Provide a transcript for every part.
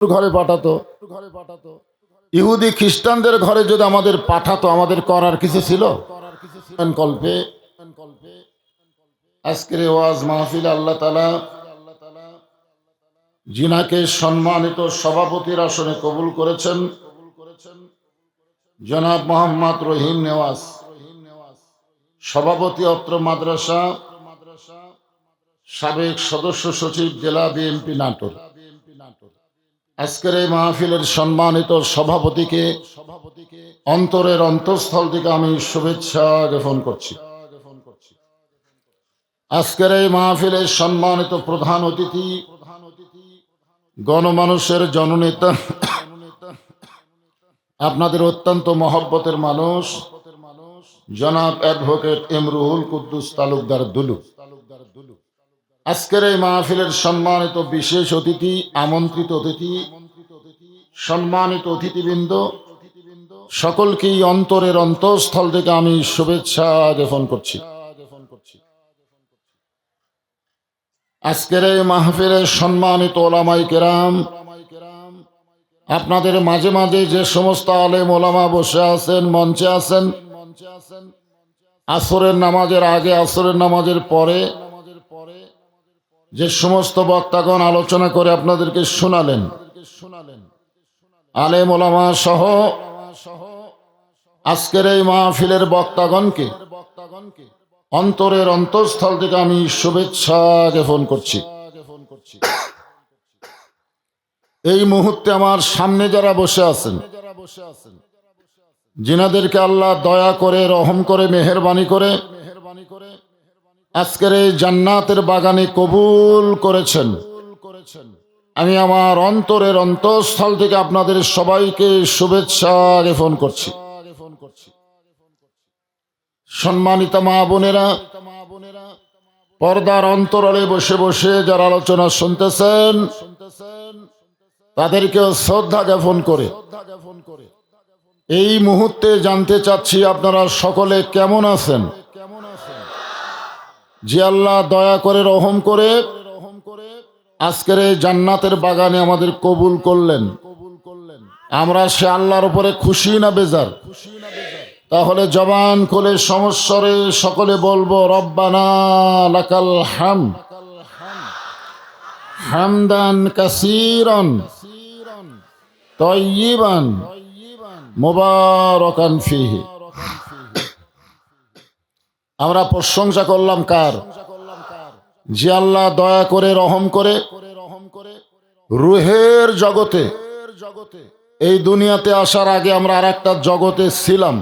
ঘরে পাঠাতো। ঘরে পাঠাতো ইহুদি খ্রিস্টানদের ঘরে যদি আমাদের পাঠাতো, আমাদের করার কিছু ছিল? কল্পে আজকের ওয়াজ মাহফিল আল্লাহ তালা জিনাকে সম্মানিত সভাপতির আসনে কবুল করেছেন। জনাব মোহাম্মদ রহিম নেওয়াজ, সভাপতি অত্র মাদ্রাসা, সাবেক সদস্য সচিব জেলা বিএনপি নাটোর। আজকের এই মাহফিলের সম্মানিত সভাপতিকে অন্তরের অন্তঃস্থল থেকে আমি শুভেচ্ছা জ্ঞাপন করছি। আজকের এই মাহফিলের সম্মানিত প্রধান অতিথি, গণমানুষের জননেতা, আপনাদের অত্যন্ত মহব্বতের মানুষ, জনাব অ্যাডভোকেট এমরুহুল কুদ্দুস তালুকদার দুলু। আজকের এই মাহফিলের সম্মানিত বিশেষ অতিথি, আমন্ত্রিত অতিথি, সম্মানিত অতিথিবৃন্দ, সকলকেই অন্তরের অন্তঃস্থল থেকে আমি শুভেচ্ছা জ্ঞাপন করছি। আজকের এই মাহফিলের সম্মানিত ওলামাই কেরাম, আপনাদের মাঝে মাঝে যে সমস্ত আলেম ওলামা বসে আছেন, মঞ্চে আছেন, আসরের নামাজের আগে, আসরের নামাজের পরে যে সমস্ত বক্তাগণ আলোচনা করে আপনাদেরকে শোনালেন, আলেম ওলামা সহ আজকের এই মাহফিলের বক্তাগণকে অন্তরের অন্তঃস্থল থেকে আমি শুভেচ্ছা জ্ঞাপন করছি। এই মুহূর্তে আমার সামনে যারা বসে আছেন, যিনাদেরকে আল্লাহ দয়া করে, রহম করে, মেহরবানি করে আজকের এই জান্নাতের বাগানে কবুল করেছেন। আমি আমার অন্তরের অন্তঃস্থল থেকে আপনাদের সবাইকে শুভেচ্ছা জ্ঞাপন করছি। সম্মানিত মা বোনেরা, পর্দার অন্তরালে বসে বসে যারা আলোচনা শুনতেছেন, তাদেরকেও শ্রদ্ধা জ্ঞাপন করে। এই মুহূর্তে জানতে চাচ্ছি আপনারা সকলে কেমন আছেন? যে আল্লাহ দয়া করে রহম করে আজকের এই জান্নাতের বাগানে আমাদের কবুল করলেন। আমরা সে আল্লাহর উপরে খুশি না বেজার? তাহলে জবান খুলে সমস্যরে সকলে বলব, রব্বানা লাকাল হাম। হামদান কাসিরন তয়্যিবান মোবারকান ফিহি। আমরা প্রশংসা করলাম কার? যে আল্লাহ দয়া করে রহম করে রুহের জগতে, এই দুনিয়াতে আসার আগে আমরা আর একটা জগতে ছিলাম।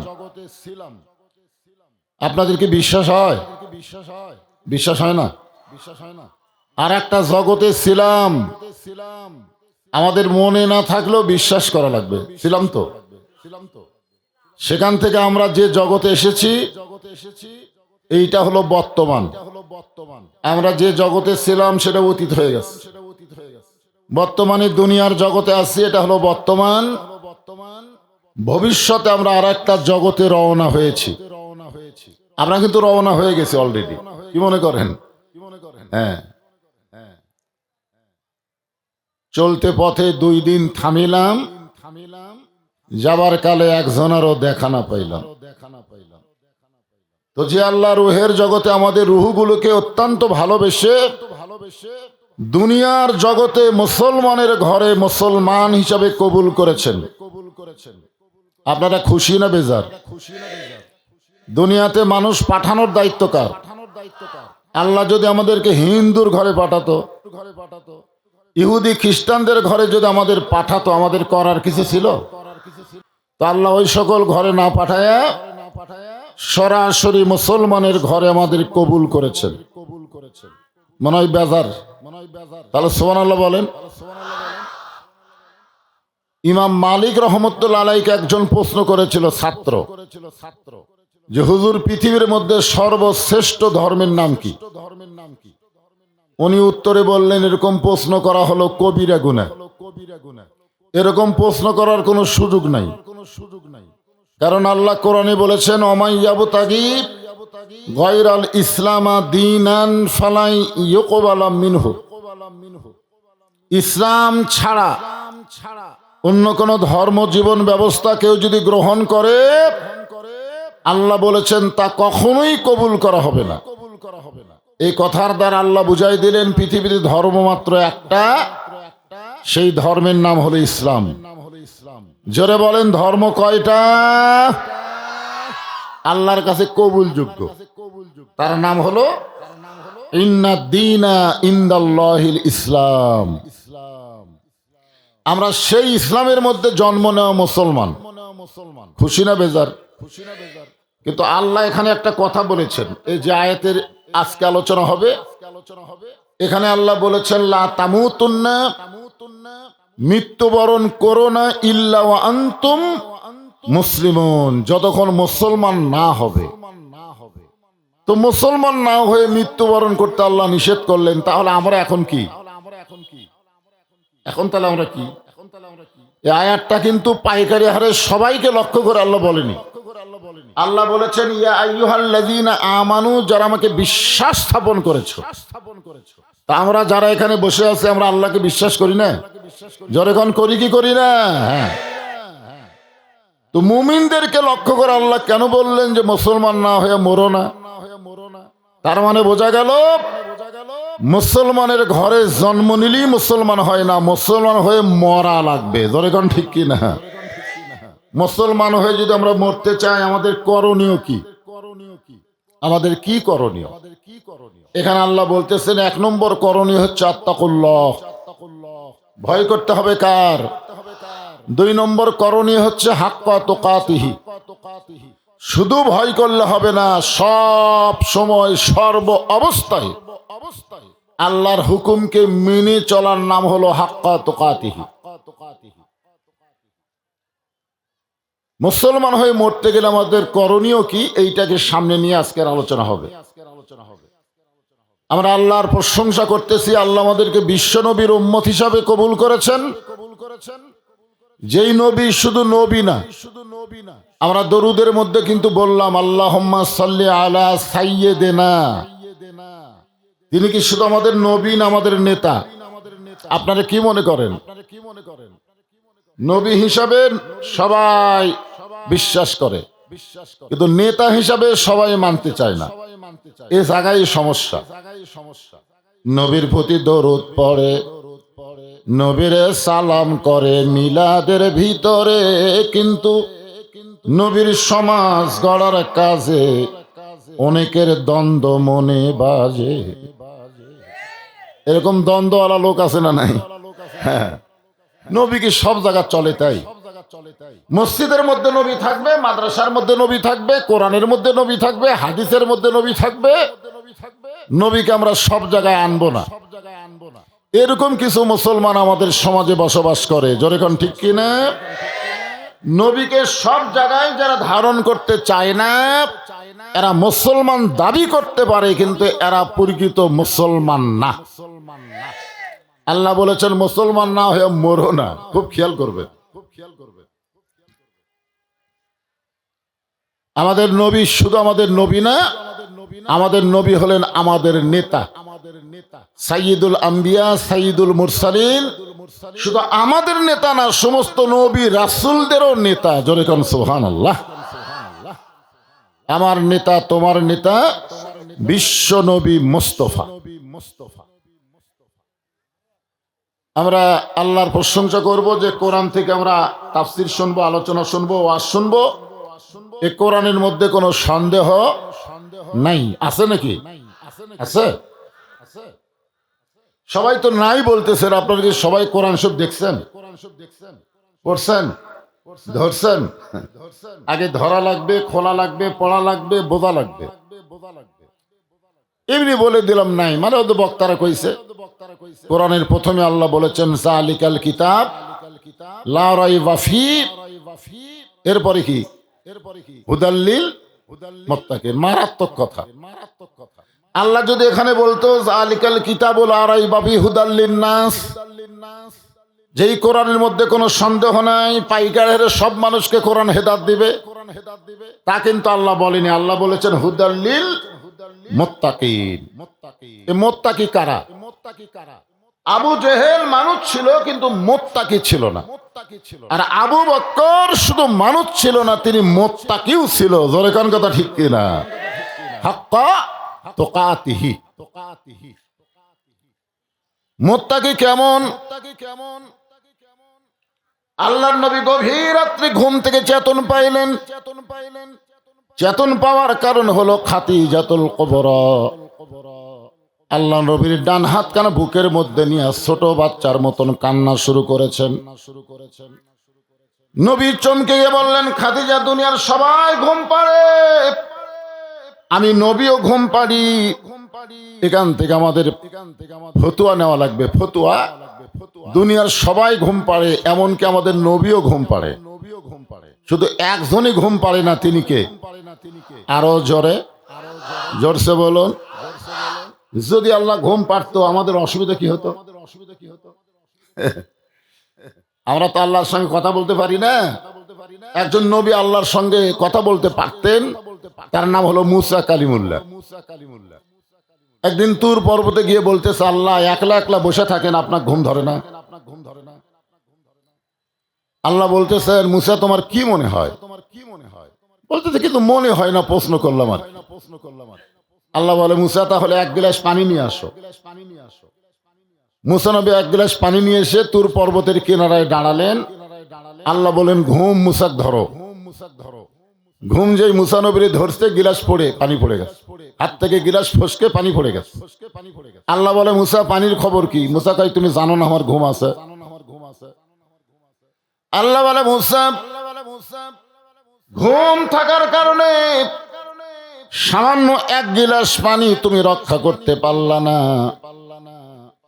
আপনাদের কি বিশ্বাস হয়? বিশ্বাস হয় না? আর একটা জগতে ছিলাম। আমাদের মনে না থাকলেও বিশ্বাস করা লাগবে। ছিলাম তো। ছিলাম তো সেখান থেকে আমরা যে জগতে এসেছি জগতে এসেছি এইটা হলো বর্তমান। আমরা যে জগতে ছিলাম, সেটা অতীত হয়ে গেছে। বর্তমানে দুনিয়ার জগতে আছি, এটা হলো বর্তমান। ভবিষ্যতে আমরা আর একটা জগতে রওনা হয়েছি। আমরা কিন্তু রওনা হয়ে গেছি অলরেডি কি মনে করেন? হ্যাঁ। চলতে পথে দুই দিন থামিলাম, যাবার কালে একজনেরও দেখা না পাইলাম। তো যে আল্লাহ রুহের জগতে আমাদের রুহুগুলোকে অত্যন্ত ভালোবেসে ভালোবেসে দুনিয়ার জগতে মুসলমানের ঘরে মুসলমান হিসাবে কবুল করেছেন। কবুল করেছেন আপনারা খুশি না বেজার? খুশি না বেজার দুনিয়াতে মানুষ পাঠানোর দায়িত্ব কার? আল্লাহ যদি আমাদেরকে হিন্দুর ঘরে পাঠাতো ঘরে পাঠাতো, ইহুদি খ্রিস্টানদের ঘরে যদি আমাদের পাঠাতো, আমাদের করার কিছু ছিল? তো আল্লাহ ওই সকল ঘরে না পাঠায় সরাসরি মুসলমানের ঘরে আমাদের কবুল করেছেন। মনে হয় বেজার। তাহলে সোমান আল্লাহ বলেন, ইমাম মালিক রহমতুল্লা আলাইকে একজন প্রশ্ন করেছিল ছাত্র যে, হুজুর, পৃথিবীর মধ্যে সর্বশ্রেষ্ঠ ধর্মের নাম কি? ধর্মের নাম কি উনি উত্তরে বললেন, এরকম প্রশ্ন করা হলো কবিরা গুনা এরকম প্রশ্ন করার কোনো সুযোগ নাই কোনো সুযোগ নাই। কারণ আল্লাহ কোরআনে বলেছেন অমাইয়াবু তাগিব গয়রাল ইসলামা দিনান ফালাই ইয়োকবালাম মিনহু। ইসলাম ছাড়া অন্য কোন ধর্ম জীবন ব্যবস্থা কেউ যদি গ্রহণ করে, আল্লাহ বলেছেন, তা কখনোই কবুল করা হবে না। এই কথার দ্বারা আল্লাহ বুঝাই দিলেন, পৃথিবীতে ধর্ম মাত্র একটা, সেই ধর্মের নাম হলো ইসলাম নাম হলো ইসলাম। জোরে বলেন, ধর্ম কয়টা? আল্লাহর কাছে কবুল কবুলযোগ্য। তার নাম হলো ইসলাম। আমরা সেই ইসলামের মধ্যে জন্ম নেওয়া মুসলমান। খুশি না বেজার? কিন্তু আল্লাহ এখানে একটা কথা বলেছেন। এই যে আয়াতের আজকে আলোচনা হবে, এখানে আল্লাহ বলেছেন, লা তামুতুন্না মৃত্যুবরণ করো না ইল্লা আনতুম মুসলিমুন, যতক্ষণ মুসলমান না হবে। তো মুসলমান না হয়ে মৃত্যুবরণ করতে আল্লাহ নিষেধ করলেন, তাহলে আমরা এখন কি? এখন তাহলে আমরা কি? এই আয়াতটা কিন্তু পাইকারি হারে সবাইকে লক্ষ্য করে আল্লাহ বলেনি। আল্লাহ বলেছেন, ইয়া আইয়ুহাল্লাযীনা আমানু, যারা আমাকে বিশ্বাস স্থাপন করেছ স্থাপন করেছ। তা আমরা যারা এখানে বসে আছি, আমরা আল্লাহকে বিশ্বাস করি না? যখন করি কি করি না? হ্যাঁ। তো মুমিনদেরকে লক্ষ্য করে আল্লাহ কেন বললেন যে মুসলমান না হয়ে মরো না? তার মানে বোঝা গেল, মুসলমানের ঘরে জন্ম নিলেই মুসলমান হয় না, মুসলমান হয়ে মরা লাগবে। যখন ঠিক কি না? মুসলমান হয়ে যদি আমরা মরতে চাই, আমাদের করণীয় কি? আমাদের কি করণীয়? এখানে আল্লাহ বলতেছেন, এক নম্বর করণীয় হচ্ছে আত্মাকুল্লহ ভয় করতে হবে কার? দুই নম্বর করণীয় হচ্ছে হাক্কা তোকাতিহি। শুধু ভয় করলে হবে না, সব সময় সর্ব অবস্থায় আল্লাহর হুকুমকে মেনে চলার নাম হলো হাক্কা তোকাতিহি। মুসলমান হয়ে মরতে গেলে আমাদের করণীয় কি? এইটাকে সামনে নিয়ে আজকের আলোচনা হবে। আমরা আল্লাহর প্রশংসা করতেছি, আল্লাহ আমাদেরকে বিশ্ব নবীর উম্মত হিসাবে কবুল করেছেন। কবুল করেছেন যেই নবী শুধু নবী না শুধু নবী না আমরা দরুদের মধ্যে কিন্তু বললাম আল্লাহ সাল্লি আলা সাইয়েদেনা তিনি কি শুধু আমাদের নবীন আমাদের নেতা? আপনারা কি মনে করেন? নবী হিসাবে সবাই বিশ্বাস করে, কিন্তু নেতা হিসাবে সবাই মানতে চায় না। এ জায়গায় সমস্যা। নবীর প্রতি দরুদ পড়ে, নবীরে সালাম করে মিলাদের ভিতরে, কিন্তু নবীর সমাজ গড়ার কাজে অনেকের দ্বন্দ্ব মনে বাজে। এরকম দ্বন্দ্বওয়ালা লোক আছে না নাই? হ্যাঁ। নবী কি সব জায়গা চলে তাই? মসজিদের মধ্যে নবী থাকবে, মাদ্রাসার মধ্যে নবী থাকবে, কোরআনের মধ্যে নবী থাকবে, হাদিসের মধ্যে নবী থাকবে নবীকে আমরা সব জায়গায় আনব না। এরকম কিছু মুসলমান আমাদের সমাজে বসবাস করে। যেরকম ঠিক কিনা? নবীকে সব জায়গায় যারা ধারণ করতে চায় না, এরা মুসলমান দাবি করতে পারে, কিন্তু এরা পরিচিত মুসলমান না। আল্লাহ বলেছেন, মুসলমান না হয়ে মরো না। খুব খেয়াল করবে খুব খেয়াল করবে। আমাদের নবী শুধু আমাদের নবী না আমাদের নবী হলেন আমাদের নেতা। আমাদের নেতা সাইয়দুল আম্বিয়া সাইয়দুল মুরসালিন। শুধু আমাদের নেতা না, সমস্ত নবী রাসুলদেরও নেতা। জোরে কন সোহান আল্লাহ আমার নেতা, তোমার নেতা, বিশ্ব নবী মোস্তফা। আমরা আল্লাহর প্রশংসা করব যে কোরআন থেকে আমরা তাফসির শুনব, আলোচনা শুনব, ওয়াজ শুনব। এ কোরআনের মধ্যে কোনো সন্দেহ নাই, আছে নাকি? আছে? সবাই তো নাই বলতেছেন, আপনারা কি সবাই কোরআন সব দেখছেন? পড়ছেন? ধরছেন? আগে ধরা লাগবে, খোলা লাগবে, পড়া লাগবে, বোঝা লাগবে। এমনি বলে দিলাম নাই মানে ওদের বক্তারা কইছে। কোরআনের প্রথমে আল্লাহ বলেছেন সালিকাল কিতাব ওয়াফি এরপরে কি এরপরে কি? হুদাল্লিল মোত্তাকিন মারাত্মক কথা। আল্লাহ যদি এখানে বলতো আলিকাল কিতাবুল আরাই বাবি হুদাল্লিন যেই কোরআনের মধ্যে কোনো সন্দেহ নাই পাইকারের সব মানুষকে কোরআন হেদাত দিবে, তা কিন্তু আল্লাহ বলেনি। আল্লাহ বলেছেন হুদাল্লিল মোত্তাকিন। মোত্তাকি মোত্তাকি কারা মোত্তাকি কারা? আবু জেহেল মানুষ ছিল, কিন্তু মোত্তাকি ছিল না। আর আবু বক্কর শুধু মানুষ ছিল না, তিনি মোত্তাকিও ছিল। জোরে কথা ঠিক কিনা? হাক্কা তোকাতিহি। মোত্তাকি কেমন? কেমন আল্লাহর নবী গভীর রাত্রে ঘুম থেকে চেতন পাইলেন। চেতন পাইলেন চেতন পাওয়ার কারণ হলো খাতি জাতুল কবর। আল্লাহ নবীর ডান হাত কানা বুকের মধ্যে নিয়ে ছোট বাচ্চার মতন কান্না শুরু করেছেন। শুরু করেছেন নবী চমকে গিয়ে বললেন, খাদিজা দুনিয়ার সবাই ঘুম পাড়ে। আমি নবীও ঘুম পাড়ি। এখান থেকে আমাদের ফতুয়া নেওয়া লাগবে, ফতুয়া। দুনিয়ার সবাই ঘুম পাড়ে, এমনকি আমাদের নবীও ঘুম পাড়ে নবীও ঘুম পাড়ে। শুধু একজনই ঘুম পাড়ে না, তিনি কে? আরও জোরে, জোরসে বলুন। যদি আল্লাহ ঘুম পারতো আমাদের অসুবিধা কি হতো? অসুবিধা কি হতো আমরা তো আল্লাহর সঙ্গে কথা বলতে পারি না। একজন নবী আল্লাহর সঙ্গে কথা বলতে পারতেন। তার নাম হলো মুসা কালিমুল্লাহ। মুসা কালিমুল্লাহ একদিন তুর পর্বতে গিয়ে বলতেছে, আল্লাহ, একলা একলা বসে থাকেন, আপনার ঘুম ধরে না। আপনার ঘুম ধরে না আল্লাহ বলতেছেন মুসা, তোমার কি মনে হয়? তোমার কি মনে হয় বলতেছে, কিন্তু মনে হয় না, প্রশ্ন করলাম আর প্রশ্ন করলাম আর আল্লাহ বলে, মুসা, তাহলে এক গ্লাস পানি নিয়ে আসো। মুসানবী এক গ্লাস পানি নিয়ে এসে তুর পর্বতের কিনারায় দাঁড়ালেন। আল্লাহ বলেন, ঘুম মুসাক ধরো। ঘুম যেই মুসানবীর ধরতে গিলাস পড়ে, পানি পড়ে গেছে। হাত থেকে গিলাস ফসকে, পানি পড়ে গেছে। আল্লাহ বলে, মুসা, পানির খবর কি? মুসা কয়, তুমি জানো না আমার ঘুম আছে। আল্লাহ বলে, মুসা, ঘুম থাকার কারণে সামান্য এক গিলাস পানি তুমি রক্ষা করতে পারলা না।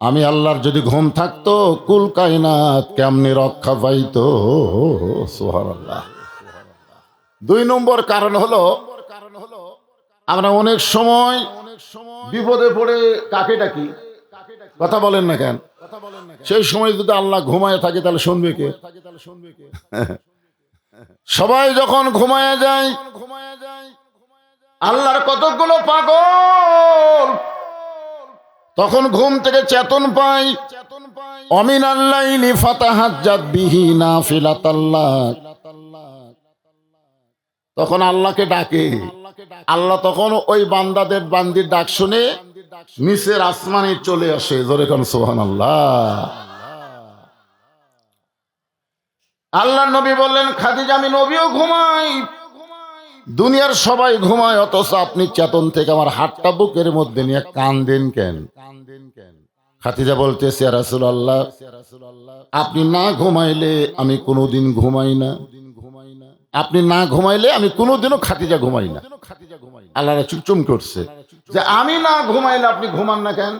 আমি আল্লাহর যদি ঘুম থাকতো, কুল কায়নাত কেমনি রক্ষা পাইতো? সোহারাল্লাহ দুই নম্বর কারণ হলো, আমরা অনেক সময় বিপদে পড়ে কাকে ডাকি? কথা বলেন না কেন? সেই সময় যদি আল্লাহ ঘুমায় থাকে, তাহলে শুনবে কে? সবাই যখন ঘুমায় যায় ঘুমায় যায় আল্লাহর কতগুলো পাগল। তখন ঘুম থেকে চেতন পাই। অমিন আল্লাহ ফাতাহাজ্জাত বিহি নাফিলাতাল্লাহ। তখন আল্লাহকে ডাকে। আল্লাহ তখন ওই বান্দাদের বান্দির ডাক শুনে নিচের আসমানে চলে আসে। জোরে কোন সোহান আল্লাহ আল্লাহ নবী বললেন, খাদিজা, আমি নবীও ঘুমাই। দুনিয়ার সবাই ঘুমায়, অথচ আপনি চেতন থেকে আমার হাতটা বুকের মধ্যে নিয়ে কান্দেন কেন? কান্দেন কেন খাতিজা বলতেছে রাসুল আল্লাহ আপনি না ঘুমাইলে আমি কোনোদিন ঘুমাই না। আপনি না ঘুমাইলে আমি কোনোদিনও খাতিজা ঘুমাই না। আল্লাহ চুপচুম করছে, যে আমি না ঘুমাইলে আপনি ঘুমান না কেন?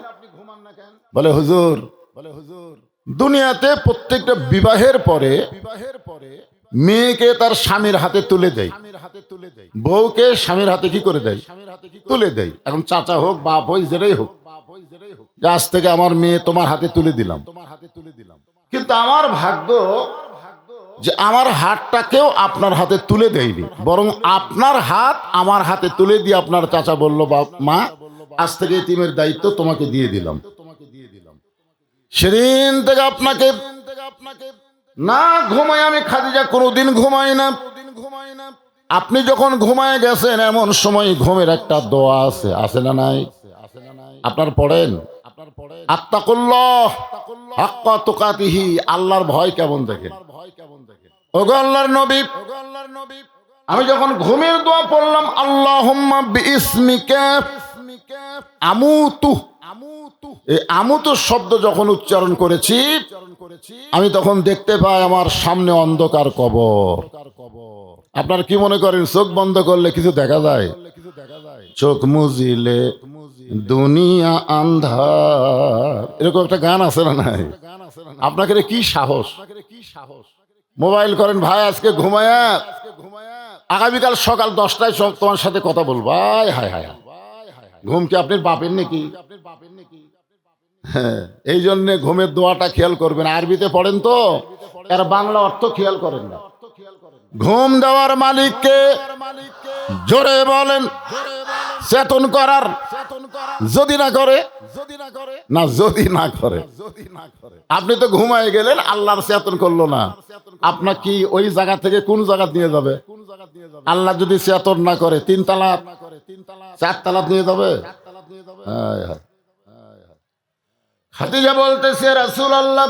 বলে, হুজুর বলে হুজুর দুনিয়াতে প্রত্যেকটা বিবাহের পরে বিবাহের পরে মেয়েকে তার স্বামীর হাতে তুলে দেয়। বউকে স্বামীর হাতে কি করে দেয়? তুলে দেয়। এখন চাচা হোক, বাপ হোক, যেটাই হোক। আজ থেকে আমার মেয়ে তোমার হাতে তুলে দিলাম। তোমার হাতে তুলে দিলাম কিন্তু আমার ভাগ্য যে আমার হাতটাকেও আপনার হাতে তুলে দেয়নি। বরং আপনার হাত আমার হাতে তুলে দিয়ে আপনার চাচা বলল, বাপ, মা, আজ থেকে টিমের দায়িত্ব তোমাকে দিয়ে দিলাম। তোমাকে দিয়ে দিলাম সেদিন থেকে আপনাকে আপনাকে না ঘুমাই আমি খাদিজা, কোনোদিন ঘুমাই না। আপনি যখন ঘুমায় গেছেন, এমন সময় ঘুমের একটা দোয়া আছে। আছে না নাই? আপনার পড়েন? আত্মাকুল্লাহ, হাক্কা তুকাতিহি, আল্লাহর ভয় কেমন দেখেন ওগো আল্লাহর নবী, আমি যখন ঘুমের দোয়া পড়লাম, আল্লাহুম্মা আমু আমুতু এই আমুতু শব্দ যখন উচ্চারণ করেছি, আমি তখন দেখতে পাই আমার সামনে অন্ধকার কবর। আপনার কি মনে করেন, চোখ বন্ধ করলে কিছু দেখা যায়? চোখ মুজিলে দুনিয়া আন্ধার। এরকম একটা গান আছে না নাই? আপনাকে কি সাহস? মোবাইল করেন, ভাই, আজকে ঘুমায়া? আগামীকাল সকাল দশটায় তোমার সাথে কথা বলব। হায় হায় হায়। ঘুম কি আপনার বাপের নাকি আপনার বাপের নাকি? হ্যাঁ এই জন্যে ঘুমের দোয়াটা খেয়াল করবেন। আরবিতে পড়েন তো? এর বাংলা অর্থ খেয়াল করেন না। ঘুম দেওয়ার মালিককে জোরে বলেন, চেতন করার। যদি না করে, না, যদি না করে। আপনি তো ঘুমায় গেলেন, আল্লাহর চেতন করল না। আপনার কি ওই জায়গা থেকে কোন জায়গা নিয়ে যাবে? আল্লাহ যদি চেতন না করে তিন তালা চার তালা নিয়ে যাবে? হায় হায়। খাদিজা বলতেছে রাসূল আল্লাহ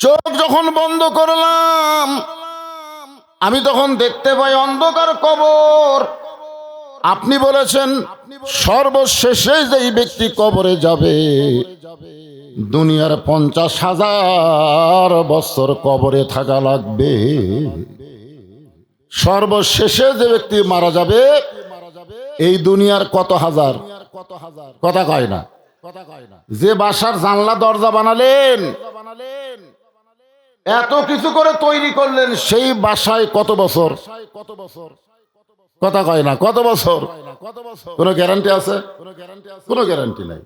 চোখ যখন বন্ধ করলাম, আমি তখন দেখতে পাই অন্ধকার কবর। আপনি বলেছেন, সর্বশেষে যেই ব্যক্তি কবরে যাবে, দুনিয়ার পঞ্চাশ হাজার বছর কবরে থাকা লাগবে। সর্বশেষে যে ব্যক্তি মারা যাবে, এই দুনিয়ার কত হাজার কত হাজার? কথা কয় না। যে বাসার জানলা, দরজা বানালেন, এত কিছু করে তৈরি করলেন, সেই বাসায় কত বছর? কত বছর কথা কয় না, কত বছর? কোনো গ্যারান্টি আছে? কোনো গ্যারান্টি নাই।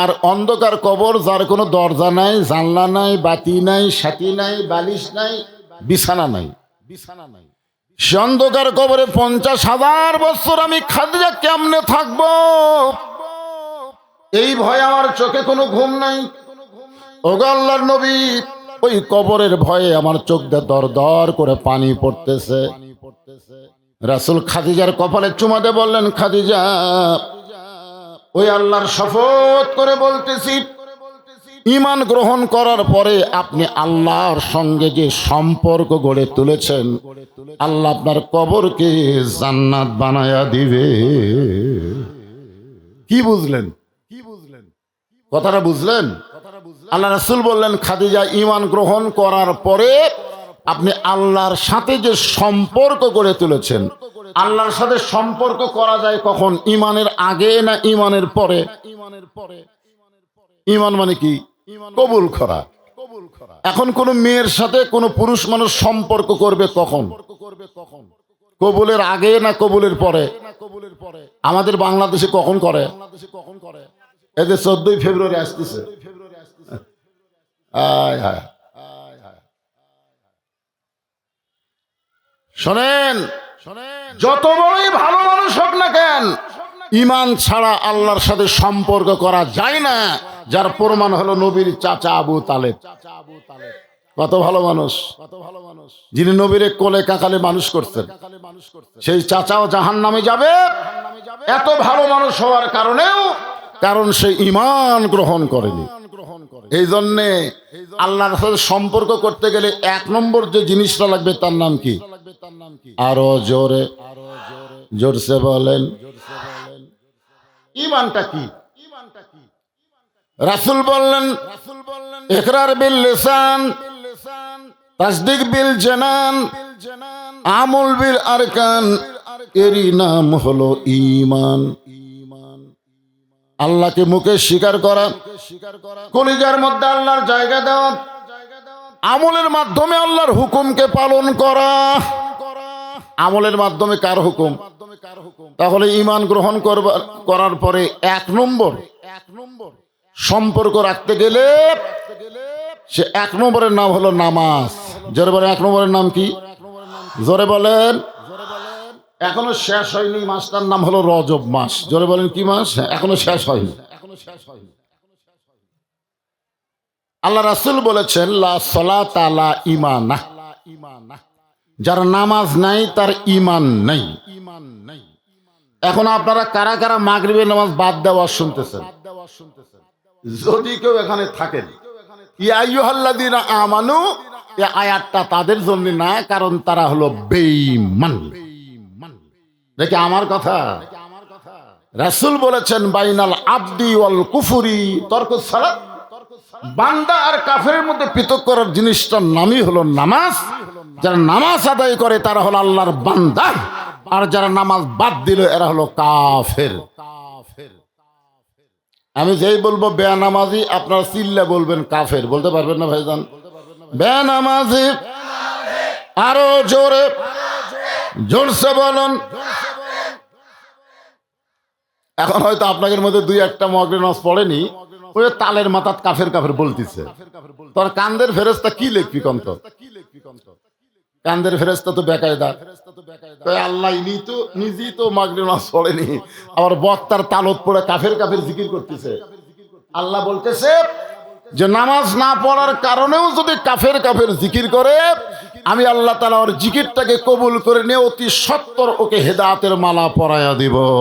আর অন্ধকার কবর যার কোনো দরজা নাই, জানলা নাই, বাতি নাই সাথী নাই, বালিশ নাই বিছানা নাই বিছানা নাই। সে অন্ধকার কবরে পঞ্চাশ হাজার বছর আমি খাদিজা কেমনে থাকব? এই ভয়ে আমার চোখে কোনো ঘুম নাই। আল্লাহর নবী, ওই কবরের ভয়ে আমার চোখ দিয়ে দর দর করে পানি পড়তেছে। রাসুল খাদিজার কপালে চুমাতে বললেন, খাদিজা, ওই আল্লাহর শপথ করে বলতেছি ইমান গ্রহণ করার পরে আপনি আল্লাহর সঙ্গে যে সম্পর্ক গড়ে তুলেছেন, আল্লাহ আপনার কবরকে জান্নাত বানায়া দিবে। কি বুঝলেন? কথাটা বুঝলেন? আল্লাহ রাসুল বললেন, খাদিজা ইমান গ্রহণ করার পরে আপনি আল্লাহর সাথে যে সম্পর্ক গড়ে তুলেছেন, আল্লাহর সাথে সম্পর্ক করা যায় কখন? ইমানের আগে না ইমানের পরে? ইমানের পরে ইমান মানে কি? কবুল করা। এখন কোন মেয়ের সাথে কোন পুরুষ মানুষ সম্পর্ক করবে কখন? কবুলের আগে না কবুলের পরে? আমাদের বাংলাদেশে কখন করে? যে চোদ্দই ফেব্রুয়ারি আসতেছে। আয়, হায়। শোনেন, যত বড়ই ভালো মানুষ হোক না কেন, ইমান ছাড়া আল্লাহর সাথে সম্পর্ক করা যায় না, যার প্রমাণ হলো নবীর চাচা আবু তালেব। কত ভালো মানুষ। কত ভালো মানুষ যিনি নবীর কোলে কাকালে মানুষ করতেন, সেই চাচাও জাহান নামে যাবে। এত ভালো মানুষ হওয়ার কারণেও কারণ সে ইমান গ্রহণ করেনি। এই জন্যে আল্লাহর সাথে সম্পর্ক করতে গেলে এক নম্বর যে জিনিসটা লাগবে তার নাম কি? আরও জোরে, জোরসে বলেন। ইমানটা কি? রাসুল বললেন একরার বিল লিসান, তাসদিক বিল জানান, আমল বিল আরকান, এরই নাম হলো ইমান আল্লাহকে মুখে স্বীকার করা, কলিজার মধ্যে আল্লাহর জায়গা দেওয়া, আমলের মাধ্যমে আল্লাহর হুকুমকে পালন করা। আমলের মাধ্যমে কার হুকুম? তাহলে ইমান গ্রহণ করবার করার পরে এক নম্বর এক নম্বর, সম্পর্ক রাখতে গেলে সে এক নম্বরের নাম হলো নামাজ। জোরে বলেন, এক নম্বরের নাম কি? জোরে বলেন এখনও শেষ হয়নি, মাসটার নাম হলো রজব মাস। জোরে বলেন, কি মাস? এখনও শেষ হয়নি। এখনও শেষ হয়নি। আল্লাহ রাসুল বলেছেন, লা সলাত আলা ইমানা যার নামাজ নাই, তার ইমান নাই। ইমান নাই এখন আপনারা কারা কারা মাগরিবের নামাজ বাদ দেওয়া শুনতেছেন? যদি কেউ এখানে থাকেন আমানু আয়াতটা তাদের জন্য না, কারণ তারা হলো বেঈমান। দেখি আমার কথা। রাসূল বলেছেন, বাইনাল আবদি ওয়াল কুফুরি, তর্ক ছাড়া বান্দা আর কাফের মধ্যে পৃথক করার জিনিসটার নামই হলো নামাজ। যারা নামাজ আদায় করে, তারা হলো আল্লাহর বান্দা। আর যারা নামাজ বাদ দিল, এরা হলো কাফের। আমি যেই বলব, বেনামাজি আপনারা চিল্লা বলবেন কাফের। বলতে পারবেন না ভাইজান? বেনামাজি। আরও জোরে, জোরসে বলুন। এখন হয়তো আপনাদের মধ্যে দুই একটা মগের নামাজ পড়েনি, ওই তালের মাথাত কাফের কাফের বলতিছে। তোর কান্দের ফেরেস্তা কি লিখবি কন্ত? কান্দের ফেরেস্তা তো বেকায়দা। তাই আল্লাহ, ইনি তো, নিজেই তো মাগরিব নামাজ পড়েনি। আবার বক্তার তালত পড়ে কাফের কাফের জিকির করতেছে। আল্লাহ বলতেছে যে নামাজ না পড়ার কারণেও যদি কাফের কাফের জিকির করে, আমি আল্লাহ তালা ওর জিকিরটাকে কবুল করে নিয়ে অতি সত্তর ওকে হেদাতের মালা পরায়া দিব।